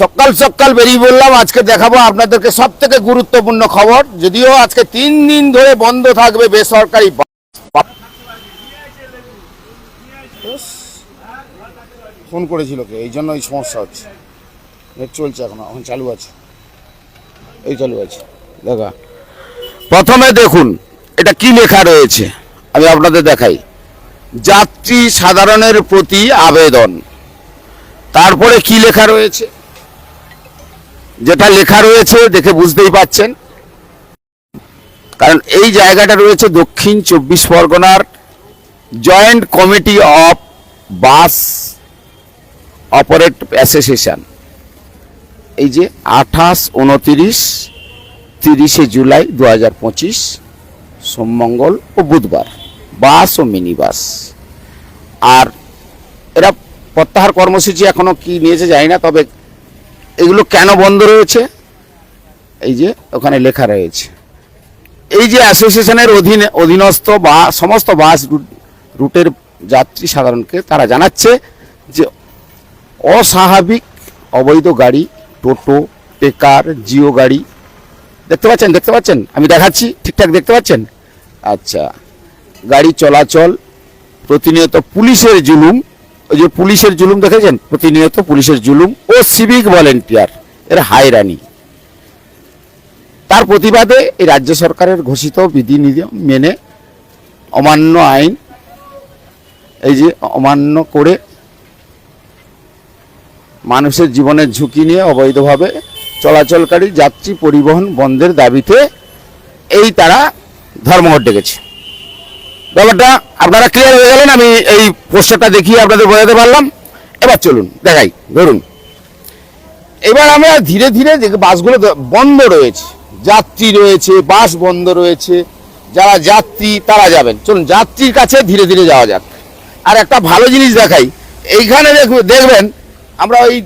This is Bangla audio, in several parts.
সকাল সকাল বেরিয়ে বললাম আজকে দেখাবো আপনাদেরকে সব থেকে গুরুত্বপূর্ণ খবর। যদিও আজকে তিন দিন ধরে বন্ধ থাকবে বেসরকারি ফোন করেছিল কে? এই জন্য এই সমস্যা হচ্ছে। নেট চলছে এখন এখন চালু আছে। এই চালু আছে। দেখা। প্রথমে দেখুন এটা কি লেখা রয়েছে? আমি আপনাদের দেখাই। যাত্রী সাধারণের প্রতি আবেদন। তারপরে কি লেখা রয়েছে? যেটা লেখা রয়েছে দেখে বুঝতেই পাচ্ছেন। কারণ এই জায়গাটা রয়েছে দক্ষিণ চব্বিশ পরগনার joint committee of bus operate association. এই যে আঠাশ, উনতিরিশ, তিরিশে জুলাই দু হাজার পঁচিশ সোমমঙ্গল ও বুধবার, বাস ও মিনি বাস আর এরা প্রত্যাহার কর্মসূচি এখনও কি নিয়েছে জানি না, তবে এগুলো কেন বন্ধ রয়েছে? এই যে ওখানে লেখা রয়েছে। এই যে অ্যাসোসিয়েশনের অধীনে অধীনস্থ বা সমস্ত বাস রুটের যাত্রী সাধারণকে তারা জানাচ্ছে যে অস্বাভাবিক অবৈধ গাড়ি, টোটো টেকার জিও গাড়ি, দেখতে পাচ্ছেন? দেখতে পাচ্ছেন? আমি দেখাচ্ছি, ঠিকঠাক দেখতে পাচ্ছেন? আচ্ছা গাড়ি চলাচল, প্রতিনিয়ত পুলিশের জুলুম ওই যে পুলিশের জুলুম দেখেছেন? প্রতিনিয়ত পুলিশের জুলুম ও সিভিক ভলেন্টিয়ার এর হায়রানি তার প্রতিবাদে এই রাজ্য সরকারের ঘোষিত বিধি মেনে অমান্য আইন, এই যে অমান্য করে মানুষের জীবনের ঝুঁকি নিয়ে অবৈধভাবে চলাচলকারী যাত্রী পরিবহন বন্ধের দাবিতে এই তারা ধর্মঘট ডেকেছে। ব্যাপারটা আপনারা ক্লিয়ার হয়ে গেলেন, আমি এই পোস্টারটা দেখিয়ে আপনাদের বোঝাতে পারলাম। এবার চলুন, দেখাই, ধরুন। এবার আমরা ধীরে ধীরে যে বাসগুলো বন্ধ রয়েছে, যাত্রী রয়েছে, বাস বন্ধ রয়েছে, যারা যাত্রী তারা যাবেন। চলুন, যাত্রীর কাছে ধীরে ধীরে যাওয়া যাক। আর একটা ভালো জিনিস দেখাই, এইখানে দেখু- দেখবেন, আমরা ওই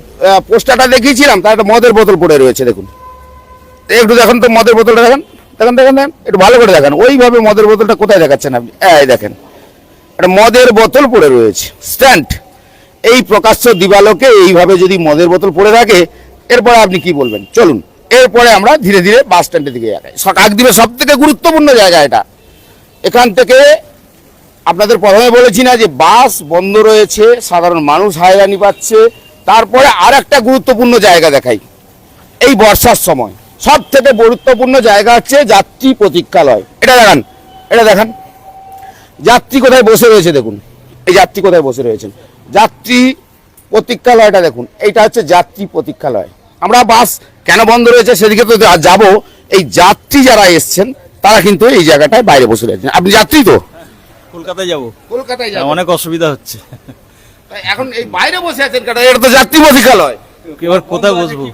পোস্টারটা দেখিয়েছিলাম, তার একটা মদের বোতল পড়ে রয়েছে, দেখুন। একটু দেখুন তো মদের বোতলটা দেখেন। দেখেন দেখেন একটু ভালো করে দেখেন। ওইভাবে মদের বোতলটা কোথায় দেখাচ্ছেন আপনি? এই দেখেন, একটা মদের বোতল পড়ে রয়েছে। স্ট্যান্ড এই প্রকাশ্য দিবালোকে এইভাবে যদি মদের বোতল পড়ে থাকে, এরপরে আপনি কি বলবেন? চলুন, এরপরে আমরা ধীরে ধীরে বাস স্ট্যান্ডের দিকে যাই কাকদ্বীপের সব থেকে গুরুত্বপূর্ণ জায়গা এটা। এখান থেকে আপনাদের প্রথমে বলেছি না যে বাস বন্ধ রয়েছে, সাধারণ মানুষ হায়রানি পাচ্ছে। তারপরে আর একটা গুরুত্বপূর্ণ জায়গা দেখাই। এই বর্ষার সময়। সব থেকে গুরুত্বপূর্ণ জায়গা হচ্ছে যাত্রী প্রতীক্ষালয়। এটা দেখান এটা দেখান। যাত্রী কোথায় বসে রয়েছে দেখুন এই যাত্রী কোথায় বসে রয়েছেন। যাত্রী প্রতীক্ষালয়টা দেখুন এইটা হচ্ছে যাত্রী প্রতীক্ষালয়। আমরা বাস কেন বন্ধ রয়েছে সেদিকে তো যাব। এই যাত্রী যারা এসছেন তারা কিন্তু এই জায়গাটায় বাইরে বসে রয়েছেন। আপনি যাত্রী তো? কলকাতায় যাব। কলকাতায় যাব অনেক অসুবিধা হচ্ছে। এখন এই বাইরে বসে আছেন কেন? এটা তো যাত্রী প্রতীক্ষালয়। এবার কোথায় বসবো?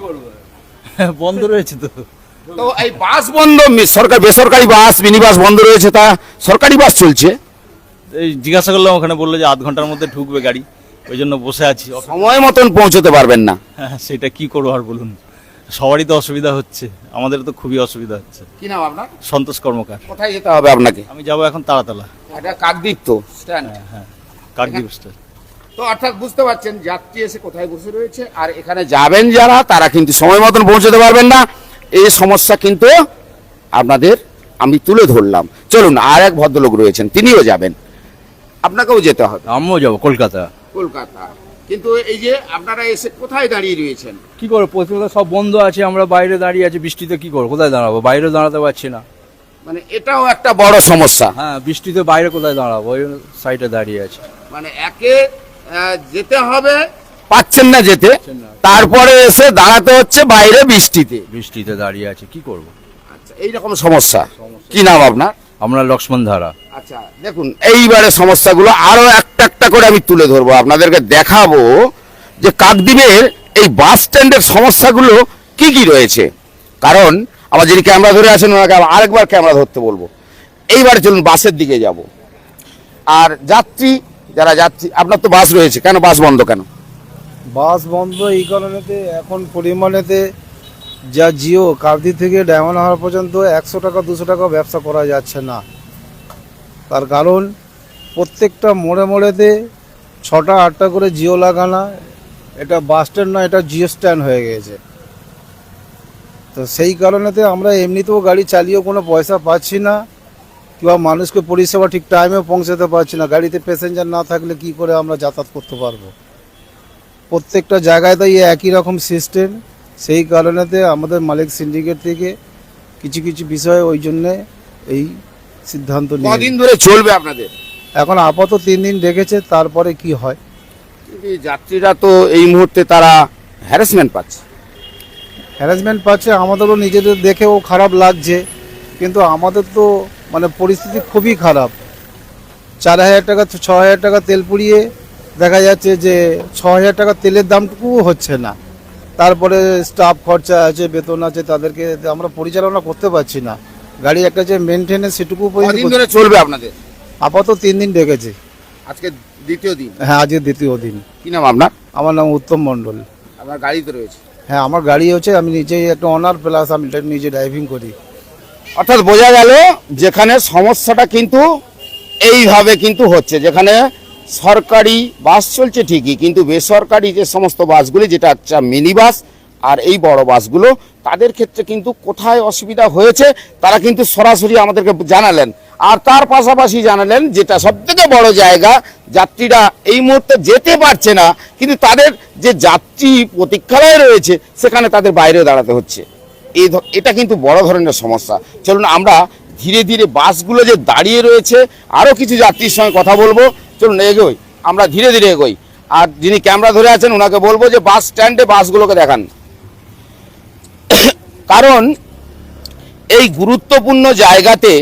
বন্ধ রয়েছে তো। তো এই বাস বন্ধ সরকার বেসরকারি বাস মিনি বাস বন্ধ রয়েছে তা সরকারি বাস চলছে? এই জিজ্ঞাসা করলাম ওখানে বলল যে আধ ঘণ্টার মধ্যে ঢুকবে গাড়ি ওই জন্য বসে আছি। সময় মতন পৌঁছতে পারবেন না। হ্যাঁ, সেটা কি করব আর বলুন। সবারই তো অসুবিধা হচ্ছে আমাদের তো খুবই অসুবিধা হচ্ছে। কি নাম আপনার? সন্তোষ কর্মকার। কোথায় যেতে হবে আপনাকে? আমি যাব এখন তারাতলা। এটা কাকদ্বীপ তো স্ট্যান্ড হ্যাঁ কাকদ্বীপ স্টেশন। তো অর্থাৎ বুঝতে পারছেন যাত্রী এসে কোথায় বসে রয়েছে আর এখানে যাবেন যারা তারা কিন্তু সময় মতন পৌঁছতে পারবেন না। এই সমস্যা কিন্তু আপনাদের আমি তুলে ধরলাম। চলুন আর এক ভদ্রলোক রয়েছেন তিনিও যাবেন। আপনাকেও যেতে হবে। আমিও যাব কলকাতা। কলকাতা। কিন্তু এই যে আপনারা এসে কোথায় দাঁড়িয়ে রয়েছেন? কি করব পত্রিকা সব বন্ধ আছে আমরা বাইরে দাঁড়িয়ে আছি বৃষ্টিতে কি করব কোথায় দাঁড়াবো? বাইরে দাঁড়াতে পারছি না। মানে এটাও একটা বড় সমস্যা। হ্যাঁ বৃষ্টিতে বাইরে কোথায় দাঁড়াবো ওই সাইডে দাঁড়িয়ে আছে। মানে একে যেতে হবে। পাচ্ছেন না যেতে। তারপরে এসে দাঁড়াতে হচ্ছে বাইরে বৃষ্টিতে। বৃষ্টিতে দাঁড়িয়ে আছে কি করব? আচ্ছা এইরকম সমস্যা। কি নাম আপনার? আমরা লক্ষ্মণ ধারা। আচ্ছা দেখুন এইবারে সমস্যাগুলো আরও একটা একটা করে আমি তুলে ধরবো আপনাদেরকে দেখাবো যে কাকদ্বীপের এই বাস স্ট্যান্ডের সমস্যাগুলো কি কি রয়েছে। কারণ আমার যিনি ক্যামেরা ধরে আছেন ওনাকে আরেকবার ক্যামেরা ধরতে বলব। এইবারে চলুন বাসের দিকে যাব। আর যাত্রী যারা যাত্রী, আপনার তো বাস রয়েছে, কেন বাস বন্ধ কেন? বাস বন্ধ এই কারণেতে, এখন পরিমাণেতে যা জিও, কার্দি থেকে ডায়মন্ড হাওয়ার পর্যন্ত একশো টাকা, দুশো টাকা ব্যবসা করা যাচ্ছে না। তার কারণ, প্রত্যেকটা মোড়ে মোড়েতে ছটা, আটটা করে জিও লাগানো, এটা বাস স্ট্যান্ড নয়, এটা জিও স্ট্যান্ড হয়ে গেছে। তো সেই কারণেতে আমরা এমনিতেও গাড়ি চালিয়েও কোনো পয়সা পাচ্ছি না। কিংবা মানুষকে পরিষেবা ঠিক টাইমে পৌঁছাতে পারছি না গাড়িতে প্যাসেঞ্জার না থাকলে কি করে আমরা যাতায়াত করতে পারব? প্রত্যেকটা জায়গায় তো একই রকম সিস্টেম সেই কারণেতে আমাদের মালিক সিন্ডিকেট থেকে কিছু কিছু বিষয়ে ওই জন্যে এই সিদ্ধান্ত নিয়ে কদিন ধরে চলবে আপনাদের? এখন আপাতত তিন দিন ডেকেছে তারপরে কি হয়? যাত্রীরা তো এই মুহূর্তে তারা হ্যারাসমেন্ট পাচ্ছে। হ্যারাসমেন্ট পাচ্ছে আমাদেরও নিজেদের দেখেও খারাপ লাগছে কিন্তু আমাদের তো মানে পরিস্থিতি খুবই খারাপ। চার হাজার টাকা ছ হাজার টাকা তেল পুড়িয়ে দেখা যাচ্ছে যে ছ হাজার টাকা তেলের দামটুকুও হচ্ছে না। তারপরে স্টাফ খরচা আছে বেতন আছে তাদেরকে আমরা পরিচালনা করতে পারছি না। গাড়ি একটা যে মেনটেনেন্স সেটুকু ধরে চলবে আপনাদের? আপাতত তিন দিন ডেকেছে। আজকে দ্বিতীয় দিন? হ্যাঁ আজকে দ্বিতীয় দিন। কি নাম আপনার? আমার নাম উত্তম মণ্ডল। আপনার গাড়িতে রয়েছে? হ্যাঁ আমার গাড়ি হচ্ছে আমি নিজেই একটা অনার প্লাস আমি নিজে ড্রাইভিং করি। অর্থাৎ বোঝা গেল যেখানে সমস্যাটা কিন্তু এইভাবে কিন্তু হচ্ছে, যেখানে সরকারি বাস চলছে ঠিকই, কিন্তু বেসরকারি যে সমস্ত বাসগুলি, যেটা হচ্ছে মিনি বাস আর এই বড় বাসগুলো, তাদের ক্ষেত্রে কিন্তু কোথায় অসুবিধা হয়েছে, তারা কিন্তু সরাসরি আমাদেরকে জানালেন। আর তার পাশাপাশি জানালেন যেটা সব থেকে বড় জায়গা, যাত্রীরা এই মুহূর্তে যেতে পারছে না, কিন্তু তাদের যে যাত্রী প্রতীক্ষালয় রয়েছে, সেখানে তাদের বাইরে দাঁড়াতে হচ্ছে। এই এটা কিন্তু বড় ধরনের সমস্যা। চলুন আমরা ধীরে ধীরে বাসগুলো যে দাঁড়িয়ে রয়েছে আরও কিছু যাত্রীর সঙ্গে কথা বলব। চলুন এগোই, আমরা ধীরে ধীরে এগোই। আর যিনি ক্যামেরা ধরে আছেন ওনাকে বলব যে বাস স্ট্যান্ডে বাসগুলোকে দেখান। কারণ এই গুরুত্বপূর্ণ জায়গাতে,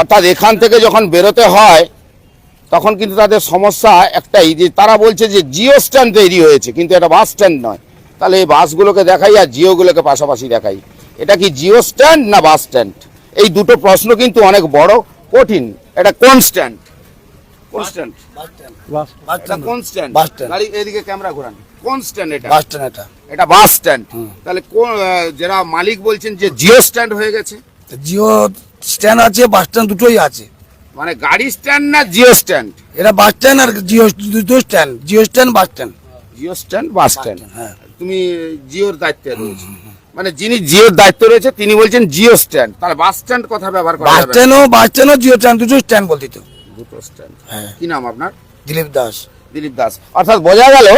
অর্থাৎ এখান থেকে যখন বেরোতে হয়, তখন কিন্তু তাদের সমস্যা একটাই যে তারা বলছে যে জিও স্ট্যান্ড তৈরি হয়েছে, কিন্তু এটা বাস স্ট্যান্ড নয়। তাহলে এই বাসগুলোকে দেখাই আর জিওগুলোকে পাশাপাশি দেখাই। এটা কি জিও স্ট্যান্ড না বাস স্ট্যান্ড? এই দুটো প্রশ্ন কিন্তু অনেক বড় কঠিন। এটা কোন স্ট্যান্ড? কোন স্ট্যান্ড? এটা গাড়ি এদিকে ক্যামেরা ঘোরান। এটা? বাস স্ট্যান্ড এটা। এটা বাস স্ট্যান্ড। তাহলে কোন আহ, যারা মালিক বলছেন যে জিও স্ট্যান্ড হয়ে গেছে? জিও স্ট্যান্ড আছে বাস স্ট্যান্ড দুটোই আছে। মানে গাড়ি স্ট্যান্ড না জিও স্ট্যান্ড? এটা বাস স্ট্যান্ড আর জিও দুটো stand. Jio stand bus stand. Jio stand bus stand. হ্যাঁ। তুমি জিওর দায়িত্বে রয়েছে। মানে যিনি জিওর দায়িত্ব রয়েছে তিনি বলছেন জিও স্ট্যান্ড। তাহলে বাস স্ট্যান্ড কথা ব্যবহার করা বাস স্ট্যান্ডও বাস স্ট্যান্ডও জিও স্ট্যান্ড দুটো স্ট্যান্ড বলতি তো। দুটো স্ট্যান্ড। হ্যাঁ। কি নাম আপনার? দিলীপ দাস। দিলীপ দাস। অর্থাৎ বোঝা গেল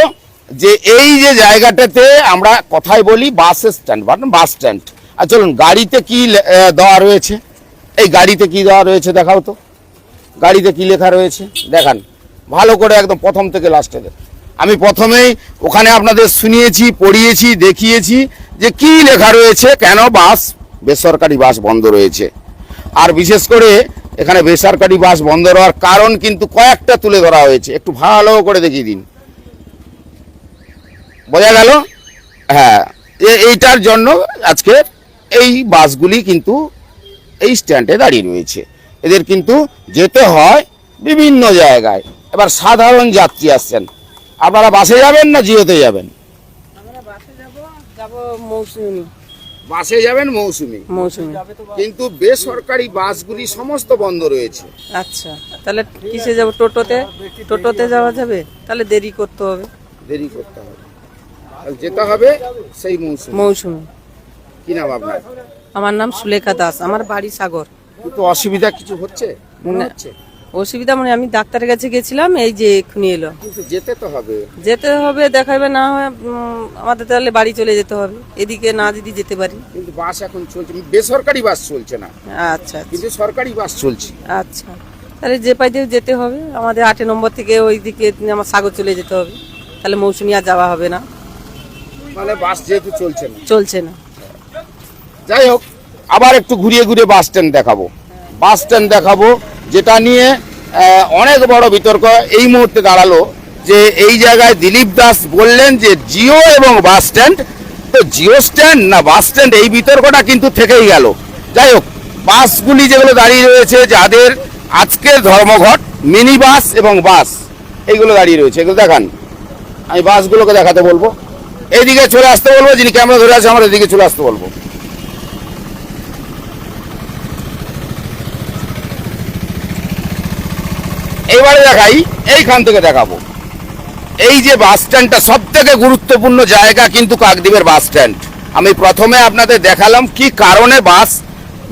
যে এই যে জায়গাটাতে আমরা কথাই বলি বাস স্ট্যান্ড বাস স্ট্যান্ড। আর চলুন গাড়িতে কি দেওয়া রয়েছে? এই গাড়িতে কি দেওয়া রয়েছে দেখাও তো। গাড়িতে কি লেখা রয়েছে? দেখান। ভালো করে একদম প্রথম থেকে লাস্টে আমি প্রথমেই ওখানে আপনাদের শুনিয়েছি, পড়িয়েছি, দেখিয়েছি যে কি লেখা রয়েছে, কেন বাস, বেসরকারি বাস বন্ধ রয়েছে। আর বিশেষ করে এখানে বেসরকারি বাস বন্ধ হওয়ার কারণ কিন্তু কয়েকটা তুলে ধরা হয়েছে। একটু ভালো করে দেখিয়ে দিন। বোঝা গেল? হ্যাঁ এইটার জন্য আজকে এই বাসগুলি কিন্তু এই স্ট্যান্ডে দাঁড়িয়ে রয়েছে। এদের কিন্তু যেতে হয় বিভিন্ন জায়গায়। এবার সাধারণ যাত্রী আসছেন। আপনারা বাসে যাবেন না জিওতে যাবেন? বাসে যাব যাব মৌসুমি। বাসে যাবেন মৌসুমি? মৌসুমি। কিন্তু বেসরকারি বাসগুলি সমস্ত বন্ধ রয়েছে। আচ্ছা তাহলে কিসে যাব? টোটোতে? টোটোতে যাওয়া যাবে? তাহলে দেরি করতে হবে। দেরি করতে হবে। যেতে হবে সেই মৌসুমি। মৌসুমি। কি নাম আপনার? আমার নাম সুলেখা দাস। আমার বাড়ি সাগর। কিন্তু অসুবিধা কিছু হচ্ছে? মনে হচ্ছে? অসুবিধা মানে আমি ডাক্তারের কাছে গেছিলাম এই যে এক্ষুনি এলো। কিন্তু যেতে তো হবে। যেতে হবে দেখাবে না হয় উম, আমাদের তাহলে বাড়ি চলে যেতে হবে। এদিকে না যদি যেতে পারি। কিন্তু বাস এখন চলছে বেসরকারি বাস চলছে না। আচ্ছা কিন্তু সরকারি বাস চলছে। আচ্ছা। তাহলে যে পাই দিয়ে যেতে হবে আমাদের আটে নম্বর থেকে ওই দিকে আমার সাগর চলে যেতে হবে। তাহলে মৌসুমি আর যাওয়া হবে না। মানে বাস যেহেতু চলছে না। চলছে না। যাই হোক আবার একটু ঘুরিয়ে ঘুরিয়ে বাস স্ট্যান্ড দেখাবো। বাস স্ট্যান্ড দেখাবো যেটা নিয়ে অনেক বড় বিতর্ক এই মুহূর্তে দাঁড়াল যে এই জায়গায় দিলীপ দাস বললেন যে জিও এবং বাস স্ট্যান্ড, তো জিও স্ট্যান্ড না বাস স্ট্যান্ড, এই বিতর্কটা কিন্তু থেকেই গেল। যাই হোক, বাসগুলি যেগুলো দাঁড়িয়ে রয়েছে, যাদের আজকের ধর্মঘট মিনি বাস এবং বাস, এইগুলো দাঁড়িয়ে রয়েছে। এগুলো দেখান। আমি বাসগুলোকে দেখাতে বলব। এইদিকে চলে আসতে বলব, যিনি ক্যামেরা ধরে আছে, আমার এদিকে চলে আসতে বলব। এইবারে দেখাই, এইখান থেকে দেখাবো। এই যে বাস স্ট্যান্ডটা সব থেকে গুরুত্বপূর্ণ জায়গা কিন্তু কাকদ্বীপের বাস স্ট্যান্ড। আমি প্রথমে আপনাদের দেখালাম কি কারণে বাস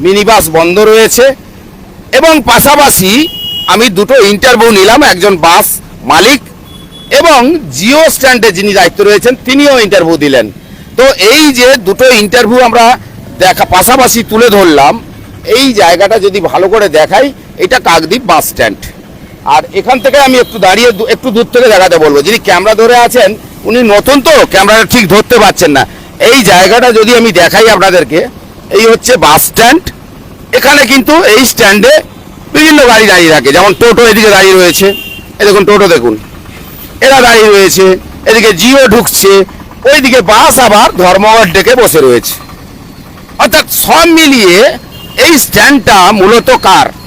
মিনি বাস বন্ধ রয়েছে। এবং পাশাপাশি আমি দুটো ইন্টারভিউ নিলাম, একজন বাস মালিক এবং জিও স্ট্যান্ডে যিনি দায়িত্ব রয়েছেন, তিনিও ইন্টারভিউ দিলেন। তো এই যে দুটো ইন্টারভিউ আমরা দেখা, পাশাপাশি তুলে ধরলাম, এই জায়গাটা যদি ভালো করে দেখাই, এটা কাকদ্বীপ বাস স্ট্যান্ড। আর এখান থেকে আমি একটু দাঁড়িয়ে একটু দূর থেকে দেখাতে বলব। যিনি ক্যামেরা ধরে আছেন, উনি নতুন তো ক্যামেরাটা ঠিক ধরতে পারছেন না। এই জায়গাটা যদি আমি দেখাই আপনাদেরকে, এই হচ্ছে বাস স্ট্যান্ড। এখানে কিন্তু এই স্ট্যান্ডে বিভিন্ন গাড়ি দাঁড়িয়ে থাকে। যেমন টোটো এদিকে দাঁড়িয়ে রয়েছে। এ দেখুন, টোটো দেখুন। এরা দাঁড়িয়ে রয়েছে। এদিকে জিও ঢুকছে। ওইদিকে বাস আবার ধর্মঘট ডেকে বসে রয়েছে। অর্থাৎ সব মিলিয়ে এই স্ট্যান্ডটা মূলত কার?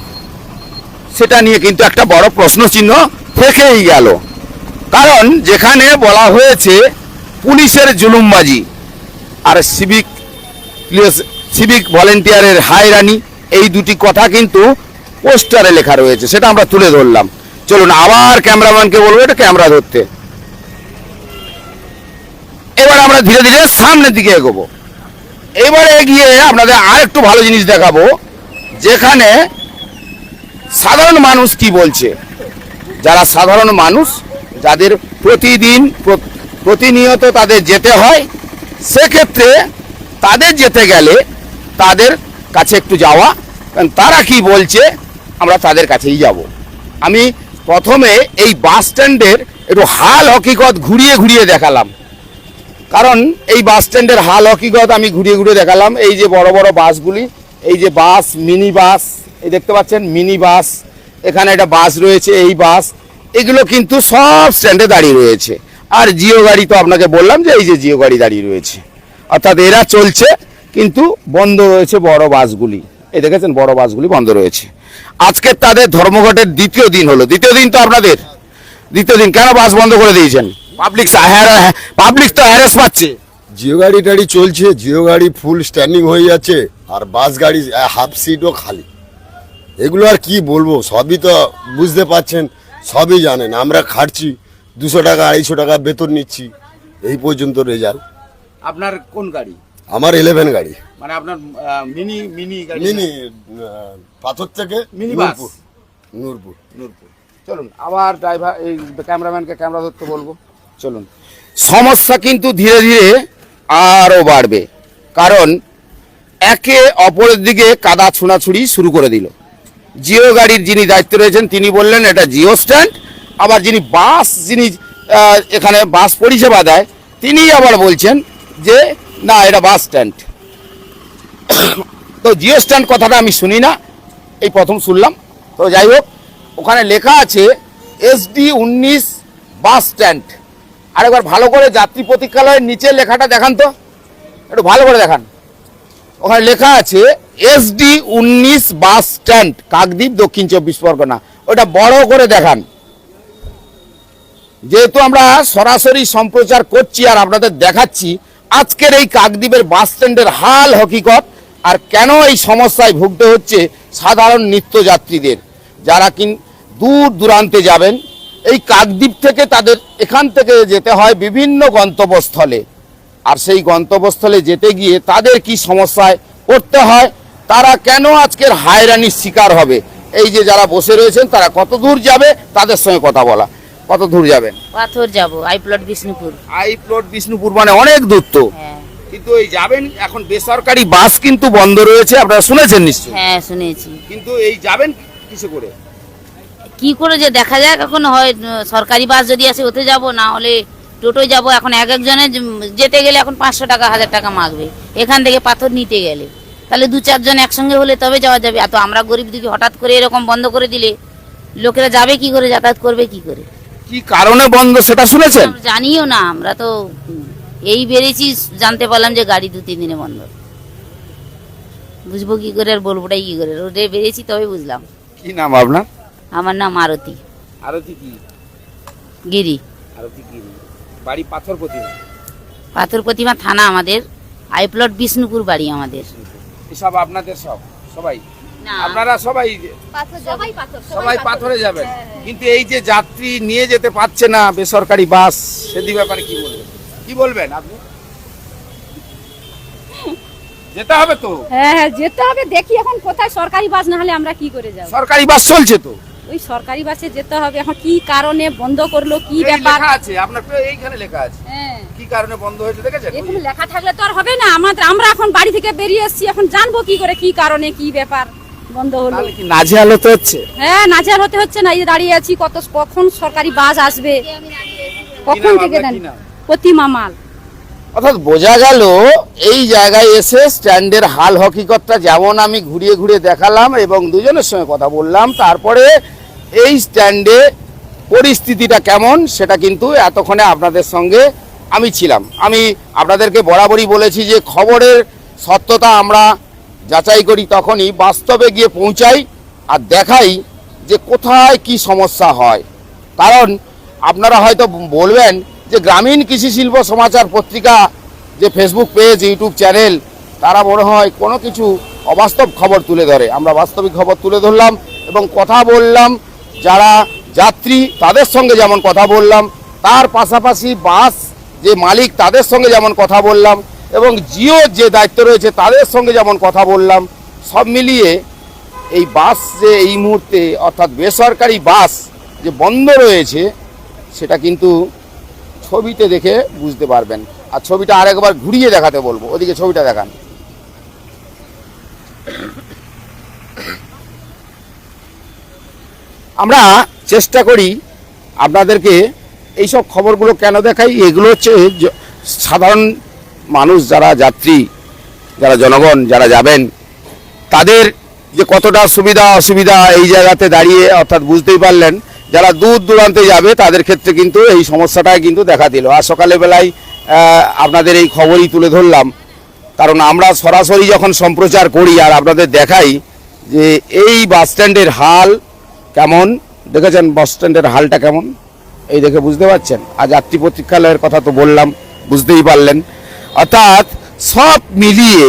সেটা নিয়ে কিন্তু একটা বড় প্রশ্ন চিহ্ন থেকেই গেল। কারণ যেখানে বলা হয়েছে পুলিশের জুলুমবাজি, আর সিভিক সিভিক ভলেন্টিয়ারের হায়রানি, এই দুটি কথা কিন্তু পোস্টারে লেখা রয়েছে, সেটা আমরা তুলে ধরলাম। চলুন, আবার ক্যামেরাম্যানকে বলব, এটা ক্যামেরা ধরতে। এবার আমরা ধীরে ধীরে সামনের দিকে এগোবো। এবারে গিয়ে আপনাদের আর একটু ভালো জিনিস দেখাবো, যেখানে সাধারণ মানুষ কি বলছে? যারা সাধারণ মানুষ, যাদের প্রতিদিন প্রতিনিয়ত তাদের যেতে হয়, সেক্ষেত্রে তাদের যেতে গেলে তাদের কাছে একটু যাওয়া, কারণ তারা কি বলছে, আমরা তাদের কাছেই যাব। আমি প্রথমে এই বাস স্ট্যান্ডের একটু হাল হকিকত ঘুরিয়ে ঘুরিয়ে দেখালাম। কারণ এই বাস স্ট্যান্ডের হাল হকিকত আমি ঘুরিয়ে ঘুরিয়ে দেখালাম। এই যে বড় বড় বাসগুলি, এই যে বাস, মিনি বাস এই দেখতে পাচ্ছেন, মিনি বাস। এখানে একটা বাস রয়েছে, এই বাস। এগুলো কিন্তু সব স্ট্যান্ডে দাঁড়িয়ে রয়েছে। আর জিও গাড়ি তো আপনাকে বললাম যে, এই যে জিও গাড়ি দাঁড়িয়ে রয়েছে। অর্থাৎ এরা চলছে, কিন্তু বন্ধ রয়েছে বড় বাসগুলি। এই দেখেছেন, বড় বাসগুলি বন্ধ রয়েছে। আজকে তাদের ধর্মঘটের দ্বিতীয় দিন হলো। দ্বিতীয় দিন তো আপনাদের। দ্বিতীয় দিন কেন বাস বন্ধ করে দিয়েছেন? পাবলিক পাবলিক তো হ্যারাস পাচ্ছে। জিও গাড়ি টাড়ি চলছে, জিও গাড়ি ফুল স্ট্যান্ডিং হয়ে যাচ্ছে, আর বাস গাড়ি হাফ সিটও খালি। এগুলো আর কি বলব? সবই তো বুঝতে পাচ্ছেন সবই জানেন। আমরা খাটছি দুশো টাকা আড়াইশো টাকা বেতন নিচ্ছি। এই পর্যন্ত রেজাল্ট আপনার কোন গাড়ি? আমার ইলেভেন গাড়ি। মানে আপনার মিনি মিনি গাড়ি মিনি পাথর থেকে মিনি বাস। নূরপুর। নূরপুর। চলুন আবার ড্রাইভার এই ক্যামেরাম্যানকে ক্যামেরা ধরতে বলব। চলুন। সমস্যা কিন্তু ধীরে ধীরে আরও বাড়বে। কারণ একে অপরের দিকে কাদা ছোঁড়াছুড়ি শুরু করে দিল। জিও গাড়ির যিনি দায়িত্বে রয়েছেন, তিনি বললেন এটা জিও স্ট্যান্ড। আবার যিনি বাস, যিনি এখানে বাস পরিষেবা দেয়, তিনি আবার বলছেন যে, না, এটা বাস স্ট্যান্ড। তো জিও স্ট্যান্ড কথাটা আমি শুনি না, এই প্রথম শুনলাম। তো যাই হোক, ওখানে লেখা আছে এসডি উনিশ বাস স্ট্যান্ড। আরেকবার ভালো করে যাত্রী প্রতীক্ষালয়ের নিচে লেখাটা দেখান তো। একটু ভালো করে দেখান। ওখানে লেখা আছে এসডি উনিশ বাস স্ট্যান্ড, কাকদ্বীপ, দক্ষিণ চব্বিশ পরগনা। ওটা বড় করে দেখান। যেহেতু আমরা সরাসরি সম্প্রচার করছি আর আপনাদের দেখাচ্ছি, আজকের এই কাকদ্বীপের বাস স্ট্যান্ডের হাল হকিকত আর কেন এই সমস্যায় ভুগতে হচ্ছে সাধারণ নিত্যযাত্রীদের। যারা কিন দূর দূরান্তে যাবেন, এই কাকদ্বীপ থেকে তাদের এখান থেকে যেতে হয় বিভিন্ন গন্তব্যস্থলে। আর সেই গন্তব্যস্থলে যেতে গিয়ে তাদের কি সমস্যায় পড়তে হয় তারা কেন আজকের হায়রানির শিকার হবে? এই যে যারা বসে রয়েছেন তারা কত দূর যাবে? তাদের সঙ্গে কথা বলা। কত দূর যাবেন? পাথর যাব আই প্লট বিষ্ণুপুর। আই প্লট বিষ্ণুপুর মানে অনেক দূর তো। হ্যাঁ। কিন্তু এই যাবেন এখন বেসরকারি বাস কিন্তু বন্ধ রয়েছে আপনারা শুনেছেন নিশ্চয়ই? হ্যাঁ শুনেছি। কিন্তু এই যাবেন কিসে করে? কি করে যে দেখা যাক এখন হয় সরকারি বাস যদি আসে ওতে যাব না হলে টোটোয় যাব এখন এক একজনে যেতে গেলে এখন পাঁচশো টাকা হাজার টাকা মাগবে। এখান থেকে পাথর নিতে গেলে। তাহলে দু চারজন একসঙ্গে হলে তবে যাওয়া যাবে। এত আমরা গরিব দুঃখী হঠাৎ করে এরকম বন্ধ করে দিলে লোকেরা যাবে কি করে যাতায়াত করবে কি করে? কি কারণে বন্ধ সেটা শুনেছেন? জানিও না আমরা তো এই বেড়েছি জানতে পারলাম যে গাড়ি দু তিন দিনে বন্ধ। বুঝব কি করে আর বলবোটাই কি করে? রোডে বেরিয়েছি তবে বুঝলাম। কি নাম আপনার? আমার নাম মারতী আরতি কি? গিরি। আরতি কি? বাড়ি পাথর প্রতিমা। পাথর প্রতিমা থানা আমাদের আইপ্লট বিষ্ণুপুর বাড়ি আমাদের। এসব আপনাদের সব সবাই? আপনারা সবাই সবাই সবাই পাথরে। যাবেন। কিন্তু এই যে যাত্রী নিয়ে যেতে পারছে না বেসরকারি বাস সেদি ব্যাপারে কি বলবেন? কি বলবেন আপনি? যেতে হবে তো। হ্যাঁ হ্যাঁ যেতে হবে দেখি এখন কোথায় সরকারি বাস না হলে আমরা কি করে যাব? সরকারি বাস চলছে তো। ওই সরকারি বাসে যেতে হবে। এখন কি কারণে বন্ধ করল কি ব্যাপার? আছে আপনার তো এইখানে লেখা আছে। হ্যাঁ। কি কারণে বন্ধ হয়েছে দেখেছেন? এখানে লেখা থাকলে তো আর হবে না। আমাদের আমরা এখন বাড়ি থেকে বেরিয়ে এসেছি এখন জানব কি করে কি কারণে কি ব্যাপার বন্ধ হলো। তাহলে কি নাজেহাল হতে হচ্ছে? হ্যাঁ নাচার হতে হচ্ছে না এই যে দাঁড়িয়ে আছি কত কখন সরকারি বাস আসবে? কখন থেকে? প্রতিমা মাল। অর্থাৎ বোঝা গেল এই জায়গায় এসে স্ট্যান্ডের হাল হকিকতটা যেমন আমি ঘুরিয়ে ঘুরিয়ে দেখালাম এবং দুজনের সঙ্গে কথা বললাম তারপরে এই স্ট্যান্ডে পরিস্থিতিটা কেমন সেটা কিন্তু এতক্ষণে আপনাদের সঙ্গে আমি ছিলাম। আমি আপনাদেরকে বরাবরই বলেছি যে খবরের সত্যতা আমরা যাচাই করি তখনই, বাস্তবে গিয়ে পৌঁছাই আর দেখাই যে কোথায় কি সমস্যা হয়। কারণ আপনারা হয়তো বলবেন যে গ্রামীণ কৃষি শিল্প সমাচার পত্রিকা যে ফেসবুক পেজ ইউটিউব চ্যানেল তারা মনে হয় কোনো কিছু অবাস্তব খবর তুলে ধরে। আমরা বাস্তবিক খবর তুলে ধরলাম এবং কথা বললাম যারা যাত্রী তাদের সঙ্গে যেমন কথা বললাম, তার পাশাপাশি বাস যে মালিক তাদের সঙ্গে যেমন কথা বললাম এবং জিওর যে দায়িত্ব রয়েছে তাদের সঙ্গে যেমন কথা বললাম, সব মিলিয়ে এই বাস যে এই মুহূর্তে অর্থাৎ বেসরকারি বাস যে বন্ধ রয়েছে, সেটা কিন্তু ছবিতে দেখে বুঝতে পারবেন। আর ছবিটা আরেকবার ঘুরিয়ে দেখাতে বলব, ওদিকে ছবিটা দেখান। আমরা চেষ্টা করি আপনাদেরকে এইসব খবরগুলো কেন দেখাই? এগুলো হচ্ছে সাধারণ মানুষ যারা যাত্রী, যারা জনগণ, যারা যাবেন, তাদের যে কতটা সুবিধা, অসুবিধা এই জায়গাতে দাঁড়িয়ে অর্থাৎ বুঝতেই পারলেন, যারা দূর দূরান্তে যাবে, তাদের ক্ষেত্রে কিন্তু এই সমস্যাটাই কিন্তু দেখা দিল। আর সকালে বেলায় আপনাদের এই খবরই তুলে ধরলাম। কারণ আমরা সরাসরি যখন সম্প্রচার করি আর আপনাদের দেখাই যে এই বাস স্ট্যান্ডের হাল কেমন? দেখেছেন বাস স্ট্যান্ডের হালটা কেমন? এই দেখে বুঝতে পারছেন? আর যাত্রী প্রতীক্ষালয়ের কথা তো বললাম, বুঝতেই পারলেন। অর্থাৎ সব মিলিয়ে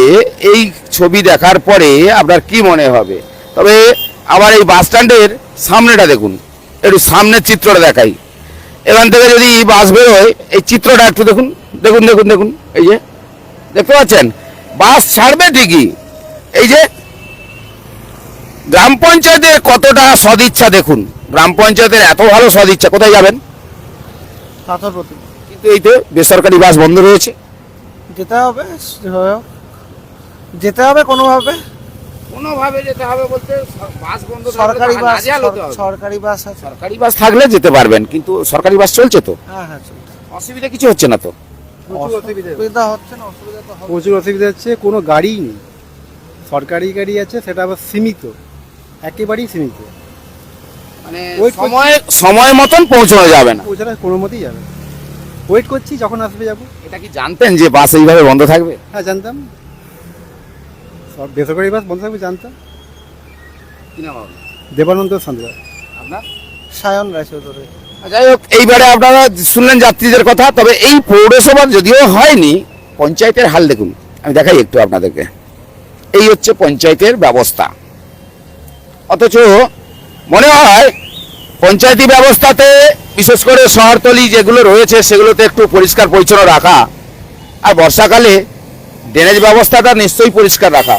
এই ছবি দেখার পরে আপনার কি মনে হবে? তবে আবার এই বাস স্ট্যান্ডের সামনেটা দেখুন। একটু সামনের চিত্রটা দেখাই। এখান থেকে যদি বাস বেরোয়, এই চিত্রটা একটু দেখুন। দেখুন দেখুন দেখুন। এই যে, দেখতে পাচ্ছেন? বাস ছাড়বে ঠিকই। এই যে গ্রাম পঞ্চায়েতের কতটা সদিচ্ছা দেখুন। গ্রাম পঞ্চায়েতের এত ভালো সদিচ্ছা কোথায় যাবেন? কিন্তু এই তো বেসরকারি বাস বন্ধ রয়েছে। যেতে হবে যেতে হবে কোনোভাবে? কোনোভাবে যেতে হবে বলতে বাস বন্ধ সরকারি বাস সরকারি বাস সরকারি বাস থাকলে যেতে পারবেন কিন্তু সরকারি বাস চলছে তো? হ্যাঁ হ্যাঁ চলছে। অসুবিধা কিছু হচ্ছে না তো? অসুবিধা। হচ্ছে না অসুবিধা তো প্রচুর অসুবিধা হচ্ছে কোনো গাড়িই নেই। সরকারি গাড়ি আছে সেটা আবার সীমিত। একেবারেই সীমিত। মানে করছি। সময় সময় মতন পৌঁছানো যাবে না। ওছাড়া কোনো মতেই যাবে ওয়েট করছি যখন আসবে যাব। এটা কি জানতেন যে বাস এইভাবে বন্ধ থাকবে? হ্যাঁ জানতাম। সব বেসরকারি বাস বন্ধ থাকবে জানতাম। কি নাম আপনার? দেবানন্দ সন্দেহ আপনার? সায়ন রায়চৌধুরী। যাই হোক এইবারে আপনারা শুনলেন যাত্রীদের কথা তবে এই পৌরসভা যদিও হয়নি পঞ্চায়েতের হাল দেখুন। আমি দেখাই একটু আপনাদেরকে। এই হচ্ছে পঞ্চায়েতের ব্যবস্থা। অথচ মনে হয় পঞ্চায়েতি ব্যবস্থাতে, বিশেষ করে শহরতলি যেগুলো রয়েছে, সেগুলোতে একটু পরিষ্কার পরিচ্ছন্ন রাখা। আর বর্ষাকালে ড্রেনেজ ব্যবস্থাটা নিশ্চয়ই পরিষ্কার রাখা।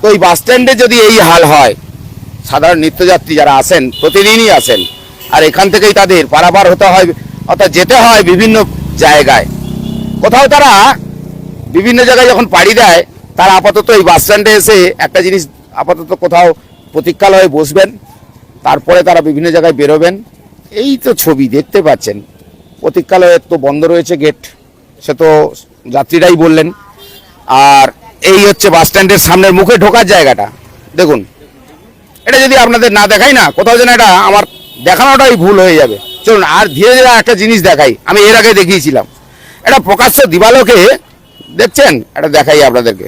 তো এই বাস স্ট্যান্ডে যদি এই হাল হয়, সাধারণ নিত্যযাত্রী যারা আসেন, প্রতিদিনই আসেন, আর এখান থেকেই তাদের পারাপার হতে হয়, অর্থাৎ যেতে হয় বিভিন্ন জায়গায়। কোথাও তারা বিভিন্ন জায়গায় যখন পাড়ি দেয়, তারা আপাতত এই বাস স্ট্যান্ডে এসে একটা জিনিস আপাতত কোথাও প্রতীক্ষালয়ে বসবেন, তারপরে তারা বিভিন্ন জায়গায় বেরোবেন। এই তো ছবি, দেখতে পাচ্ছেন। প্রতীক্ষালয়ের তো বন্ধ রয়েছে গেট, সে তো যাত্রীরাই বললেন। আর এই হচ্ছে বাস স্ট্যান্ডের সামনের মুখে ঢোকার জায়গাটা। দেখুন, এটা যদি আপনাদের না দেখাই না, কোথাও যেন এটা আমার দেখানোটাই ভুল হয়ে যাবে। চলুন, আর ধীরে ধীরে একটা জিনিস দেখাই, আমি এর আগে দেখিয়েছিলাম। এটা প্রকাশ্য দিবালোকে, দেখছেন? এটা দেখাই আপনাদেরকে।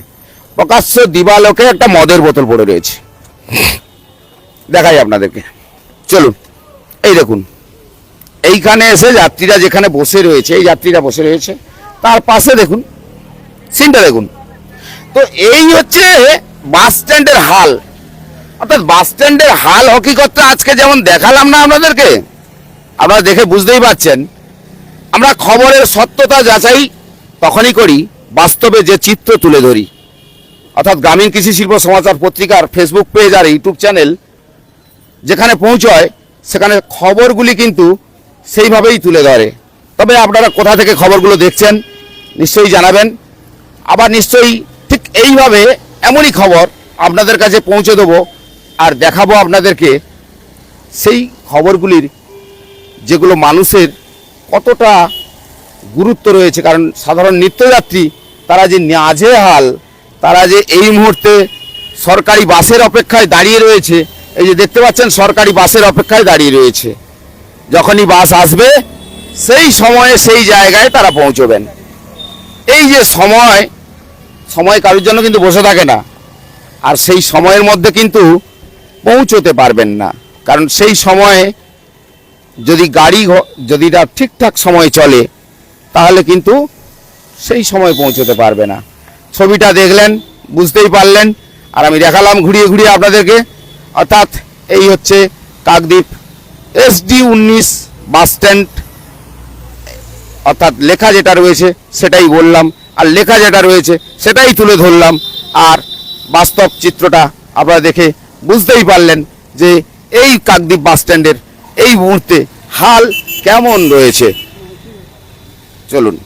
প্রকাশ্য দিবালোকে একটা মদের বোতল পড়ে রয়েছে। দেখাই আপনাদেরকে। চলুন, এই দেখুন। এইখানে এসে যাত্রীরা যেখানে বসে রয়েছে, এই যাত্রীরা বসে রয়েছে। তার পাশে দেখুন, সিনটা দেখুন। তো এই হচ্ছে বাস স্ট্যান্ডের হাল। অর্থাৎ বাস স্ট্যান্ডের হাল হকিকতটা আজকে যেমন দেখালাম না আপনাদেরকে, আপনারা দেখে বুঝতেই পারছেন। আমরা খবরের সত্যতা যাচাই তখনই করি, বাস্তবে যে চিত্র তুলে ধরি। অর্থাৎ গ্রামীণ কৃষি শিল্প সমাচার পত্রিকার ফেসবুক পেজ আর ইউটিউব চ্যানেল যেখানে পৌঁছয়, সেখানে খবরগুলি কিন্তু সেইভাবেই তুলে ধরে। তবে আপনারা কোথা থেকে খবরগুলো দেখছেন, নিশ্চয়ই জানাবেন। আবার নিশ্চয়ই ঠিক এইভাবে এমনই খবর আপনাদের কাছে পৌঁছে দেবো আর দেখাবো আপনাদেরকে সেই খবরগুলির যেগুলো মানুষের কতটা গুরুত্ব রয়েছে। কারণ সাধারণ নিত্যযাত্রী, তারা যে নাজেহাল তারা যে এই মুহূর্তে সরকারি বাসের অপেক্ষায় দাঁড়িয়ে রয়েছে, এই যে দেখতে পাচ্ছেন সরকারি বাসের অপেক্ষায় দাঁড়িয়ে রয়েছে। যখনই বাস আসবে, সেই সময়ে সেই জায়গায় তারা পৌঁছবেন। এই যে সময় সময় কারোর জন্য কিন্তু বসে থাকে না। আর সেই সময়ের মধ্যে কিন্তু পৌঁছতে পারবেন না। কারণ সেই সময়ে যদি গাড়ি যদি ঠিকঠাক সময় চলে, তাহলে কিন্তু সেই সময় পৌঁছতে পারবে না। ছবিটা দেখলেন, বুঝতেই পারলেন। আর আমি দেখালাম ঘুরিয়ে ঘুরিয়ে আপনাদেরকে। অর্থাৎ এই হচ্ছে কাকদ্বীপ এসডি উনিশ বাস স্ট্যান্ড। অর্থাৎ লেখা যেটা রয়েছে, সেটাই বললাম। আর লেখা যেটা রয়েছে, সেটাই তুলে ধরলাম। আর বাস্তব চিত্রটা আপনারা দেখে বুঝতেই পারলেন যে এই কাকদ্বীপ বাস স্ট্যান্ডের এই মুহূর্তে হাল কেমন রয়েছে। চলুন।